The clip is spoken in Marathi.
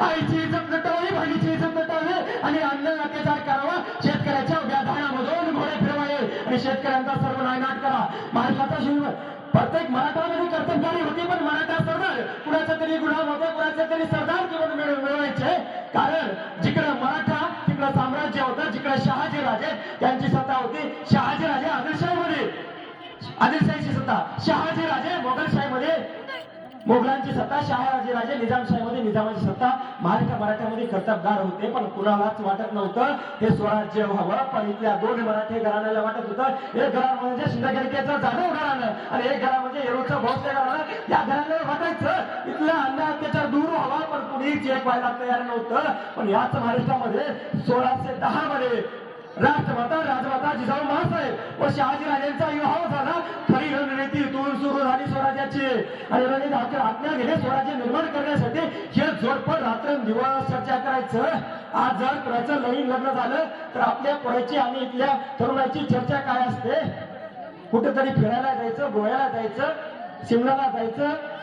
आईची इज्जत नटावी बहिणीची इज्जत नटावी आणि अन्न अत्याचार करावा. शेतकऱ्याच्या व्याधानामधून घोडे फिरवावे. आणि शेतकऱ्यांचा सर्व नायनाट करा. महाराष्ट्राचा शिव प्रत्येक मराठामध्ये कर्तबगारी होती पण मराठा सरदार कुणाचा तरी गुलाम होते कुणाचा तरी सरदार किंवा मिळवायचे. कारण जिकडं मराठा तिकडं साम्राज्य होतं जिकडे शहाजी राजे त्यांची सत्ता होती शहाजी राजे आदिलशाहीमध्ये. आदिलशाहीची सत्ता. शहाजी राजे मोगलशाहीमध्ये मोगलांची सत्ता शहाजी राजे निजामशाहीमध्ये निजामाची सत्ता महाराष्ट्र मराठ्यामध्ये कर्तबगार होते पण कुणालाच वाटत नव्हतं. हे स्वराज्य व्हावं पण इथल्या दोन मराठी घराण्याला वाटत होतं. एक घरा म्हणजे शिंदखेडकेचं जाधव घराणं आणि एक घरा म्हणजे येरूचं भोसले घराणं. या घराण्याला वाटायचं इथला अन्न अत्याचार दूर व्हावा पण कुणीच एक व्हायला तयार नव्हतं. पण याच महाराष्ट्रामध्ये सोळाशे दहा मध्ये राष्ट्रमाता राजमाता जिजाऊ महासाहेब व शहाजी राजांचा विवाह झाला. खरी रणनीती इथून सुरू झाली आणि रणनीती आज्ञा आज्ञा घेणे स्वराज्य निर्माण करण्यासाठी हे जोडपण निवास चर्चा करायचं. आज जर कुणाचं नवीन लग्न झालं तर आपल्या पोराची आणि इथल्या तरुणाची चर्चा काय असते? कुठेतरी फिरायला जायचं गोव्याला जायचं शिमलाला जायचं